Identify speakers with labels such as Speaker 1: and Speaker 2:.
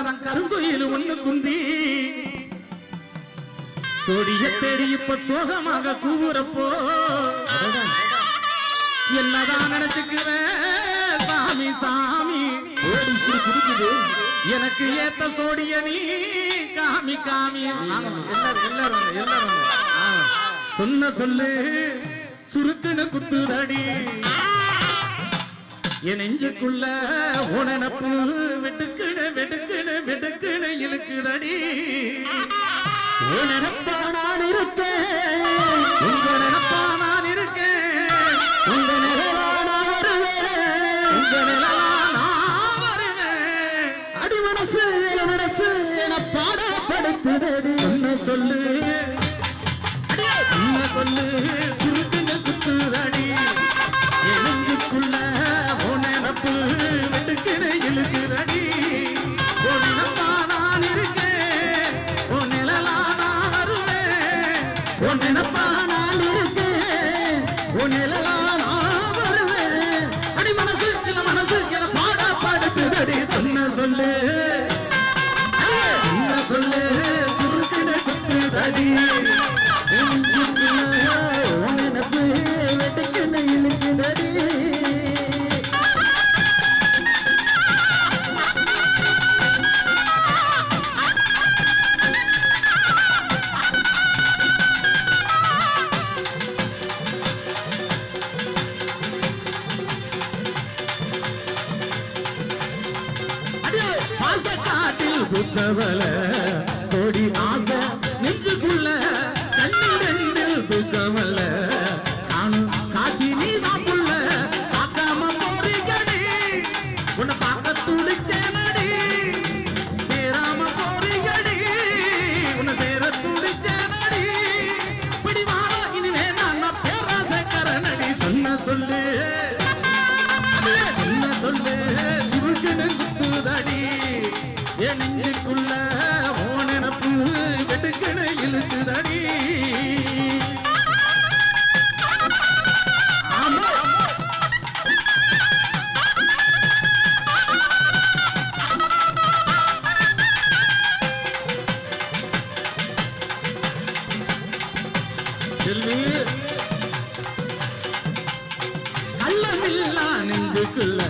Speaker 1: தரம் கருங்கோயில் ஒண்ணு குந்தி. சொடிய தேடி இப்ப சோகமாக கூவுறப்போ. என்னதான் நினைச்சுக்குவேன் சாமி சாமி. எனக்கு ஏத்த சோடிய நீ காமி காமி. சொன்ன சொல்லு சுருக்குன்னு குத்துதடி. என் நெஞ்சுக்குள்ள உணனப்பு வெட்டுக்குன்னு வெட்டுக்குன்னு வெட்டுக்குன்னு இழுக்குதடி. உணனப்பா நான் இருக்கேன். உங்க நினப்பா நான் இருக்கேன். உங்க நிழலா நான் வருவேன். உங்க நிழலா நான் வருவேன்.
Speaker 2: அடி மனசு என பாடப்படுத்துதடி.
Speaker 1: என்ன சொல்லு உன் நினப்பா நான் இருக்கேன் உன் நிழலா நான் வருவேன் அடி மனசு சில மனசு என பாடப்படுத்துதடி சொன்ன சொல்லு. என்ன சொல்லு. சுருக்கின குத்துதடி. பாசக்காட்டில் என் நெஞ்சுக்குள்ள ஓ நினப்பு வெட்டுக்கடை இழுத்துதடி செல்வி. அல்லமில்லா நெஞ்சுக்குள்ள